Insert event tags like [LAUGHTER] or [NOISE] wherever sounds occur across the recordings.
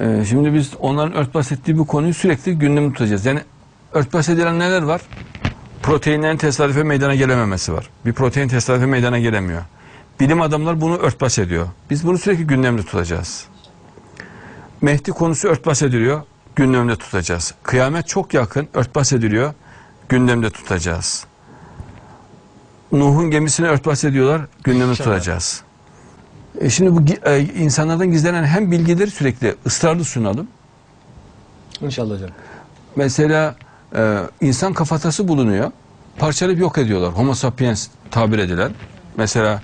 Ee, şimdi biz onların örtbas ettiği bu konuyu sürekli gündemde tutacağız. Yani örtbas edilen neler var? Proteinlerin tesadüfe meydana gelememesi var. Bir protein tesadüfe meydana gelemiyor. Bilim adamlar bunu örtbas ediyor. Biz bunu sürekli gündemde tutacağız. Mehdi konusu örtbas ediliyor, gündemde tutacağız. Kıyamet çok yakın, örtbas ediliyor, gündemde tutacağız. Nuh'un gemisini örtbas ediyorlar, gündemde tutacağız. E şimdi bu e, insanlardan gizlenen hem bilgileri sürekli ısrarlı sunalım. İnşallah hocam. Mesela e, insan kafatası bulunuyor. Parçalayıp yok ediyorlar. Homo sapiens tabir edilen. Mesela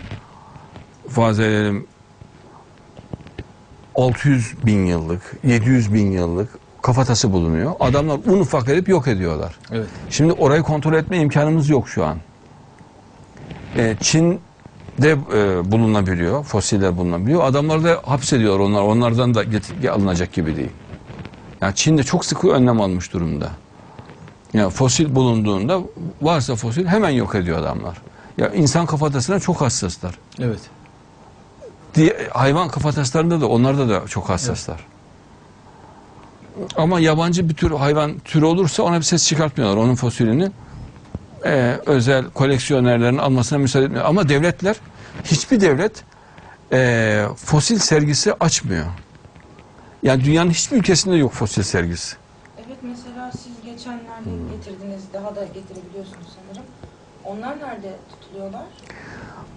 farz edelim 600 bin yıllık, 700 bin yıllık kafatası bulunuyor. Adamlar un ufak edip yok ediyorlar. Evet. Şimdi orayı kontrol etme imkanımız yok şu an. Ee, Çin'de e, bulunabiliyor, fosiller bulunabiliyor. Adamları da hapsediyorlar onlar. Onlardan da get- alınacak gibi değil. Yani Çin'de çok sıkı önlem almış durumda. Yani fosil bulunduğunda varsa fosil hemen yok ediyor adamlar. Ya insan kafatasına çok hassaslar. Evet. Diye, hayvan kafataslarında da onlarda da çok hassaslar. Ama yabancı bir tür hayvan türü olursa ona bir ses çıkartmıyorlar onun fosilini. Ee, özel koleksiyonerlerin almasına müsaade etmiyor. Ama devletler hiçbir devlet ee, fosil sergisi açmıyor. Yani dünyanın hiçbir ülkesinde yok fosil sergisi. Evet mesela siz geçenlerde getirdiniz, daha da getirebiliyorsunuz sanırım. Onlar nerede tutuluyorlar?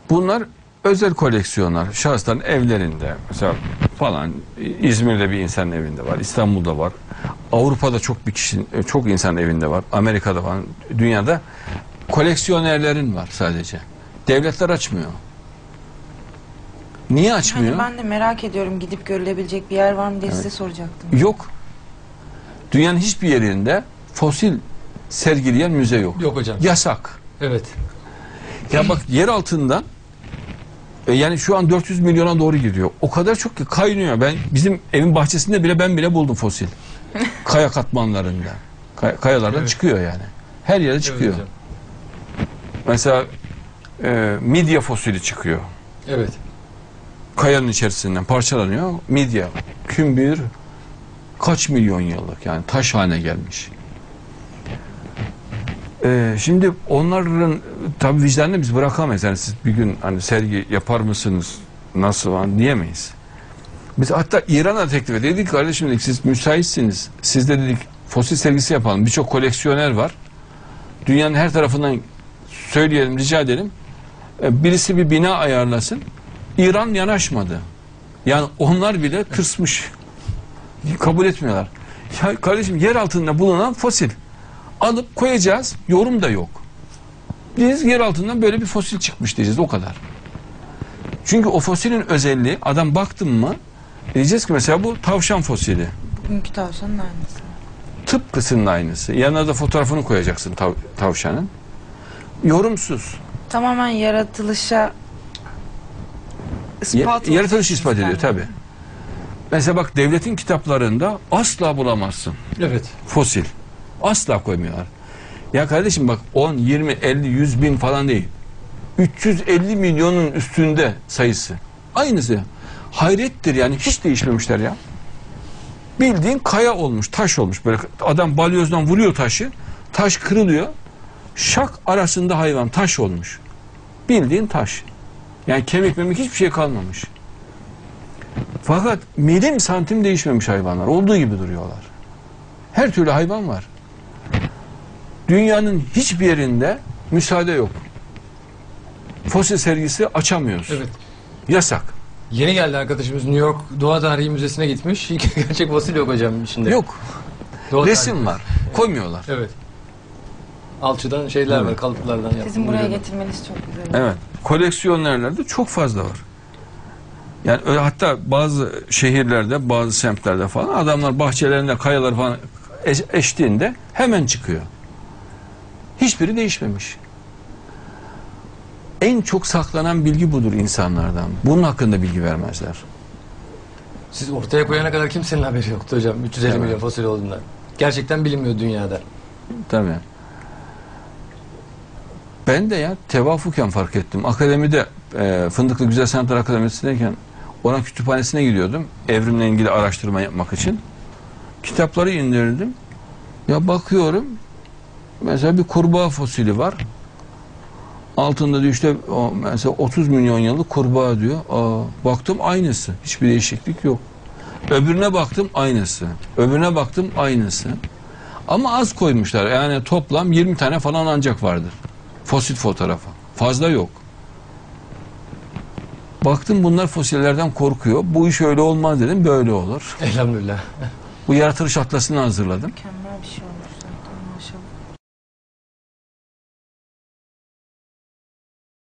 Bunlar özel koleksiyonlar. Şahısların evlerinde mesela falan İzmir'de bir insanın evinde var. İstanbul'da var. Avrupa'da çok bir kişinin çok insan evinde var. Amerika'da falan dünyada koleksiyonerlerin var sadece. Devletler açmıyor. Niye açmıyor? Hani ben de merak ediyorum gidip görülebilecek bir yer var mı diye size soracaktım. Yok. Dünyanın hiçbir yerinde fosil sergileyen müze yok. Yok hocam. Yasak. Evet. Ya bak yer altından e, yani şu an 400 milyona doğru gidiyor. O kadar çok ki kaynıyor. Ben bizim evin bahçesinde bile ben bile buldum fosil. [LAUGHS] Kaya katmanlarında. Kay- kayalardan Evet. çıkıyor yani. Her yere çıkıyor. Evet. Mesela e, midye fosili çıkıyor. Evet. Kayanın içerisinden parçalanıyor. Midye. Kümbür kaç milyon yıllık yani taş haline gelmiş. Ee, şimdi onların tabi vicdanını biz bırakamayız. Yani siz bir gün hani sergi yapar mısınız nasıl falan diyemeyiz. Biz hatta İran'a teklif ettik. Dedik kardeşim dedik siz müsaitsiniz. Siz de dedik fosil sergisi yapalım. Birçok koleksiyoner var. Dünyanın her tarafından söyleyelim, rica edelim. Ee, Birisi bir bina ayarlasın. İran yanaşmadı. Yani onlar bile tırsmış. Kabul etmiyorlar. Ya kardeşim yer altında bulunan fosil. Alıp koyacağız. Yorum da yok. Biz yer altından böyle bir fosil çıkmış diyeceğiz o kadar. Çünkü o fosilin özelliği adam baktın mı diyeceğiz ki mesela bu tavşan fosili. Bugünkü tavşanın aynısı. Tıpkısının aynısı. Yanına da fotoğrafını koyacaksın tav- tavşanın. Yorumsuz. Tamamen yaratılışa Ya- ispat yaratılış ispat ediyor tabi. Mesela bak devletin kitaplarında asla bulamazsın. Evet. fosil. Asla koymuyorlar. Ya kardeşim bak 10, 20, 50, 100 bin falan değil. 350 milyonun üstünde sayısı. Aynısı. Hayrettir yani hiç değişmemişler ya. Bildiğin kaya olmuş, taş olmuş. Böyle adam balyozdan vuruyor taşı. Taş kırılıyor. Şak arasında hayvan taş olmuş. Bildiğin taş. Yani kemik memik hiçbir şey kalmamış. Fakat milim santim değişmemiş hayvanlar. Olduğu gibi duruyorlar. Her türlü hayvan var. Dünyanın hiçbir yerinde müsaade yok. Fosil sergisi açamıyoruz. Evet. Yasak. Yeni geldi arkadaşımız New York Doğa Tarihi Müzesi'ne gitmiş. [LAUGHS] Gerçek fosil yok hocam içinde. Yok. Doğa Resim tarihi. var. Koymuyorlar. Evet. Alçıdan şeyler var, kalıplardan yapılmış. Sizin buraya getirmeniz çok güzel. Evet. Koleksiyonerlerde çok fazla var. Yani öyle hatta bazı şehirlerde, bazı semtlerde falan adamlar bahçelerinde kayalar falan eş- eştiğinde hemen çıkıyor. Hiçbiri değişmemiş. En çok saklanan bilgi budur insanlardan. Bunun hakkında bilgi vermezler. Siz ortaya koyana kadar kimsenin haberi yoktu hocam. 350 Evet. milyon fosil olduğundan. Gerçekten bilinmiyor dünyada. Tabii. Ben de ya tevafuken fark ettim. Akademide e, Fındıklı Güzel Sanatlar Akademisi'ndeyken Ona kütüphanesine gidiyordum. Evrimle ilgili araştırma yapmak için. Kitapları indirdim. Ya bakıyorum. Mesela bir kurbağa fosili var. Altında diyor işte o mesela 30 milyon yıllık kurbağa diyor. Aa, baktım aynısı. Hiçbir değişiklik yok. Öbürüne baktım aynısı. Öbürüne baktım aynısı. Ama az koymuşlar. Yani toplam 20 tane falan ancak vardır. Fosil fotoğrafı. Fazla yok. Baktım bunlar fosillerden korkuyor. Bu iş öyle olmaz dedim. Böyle olur. Elhamdülillah. Bu yaratılış atlasını hazırladım. Mükemmel bir şey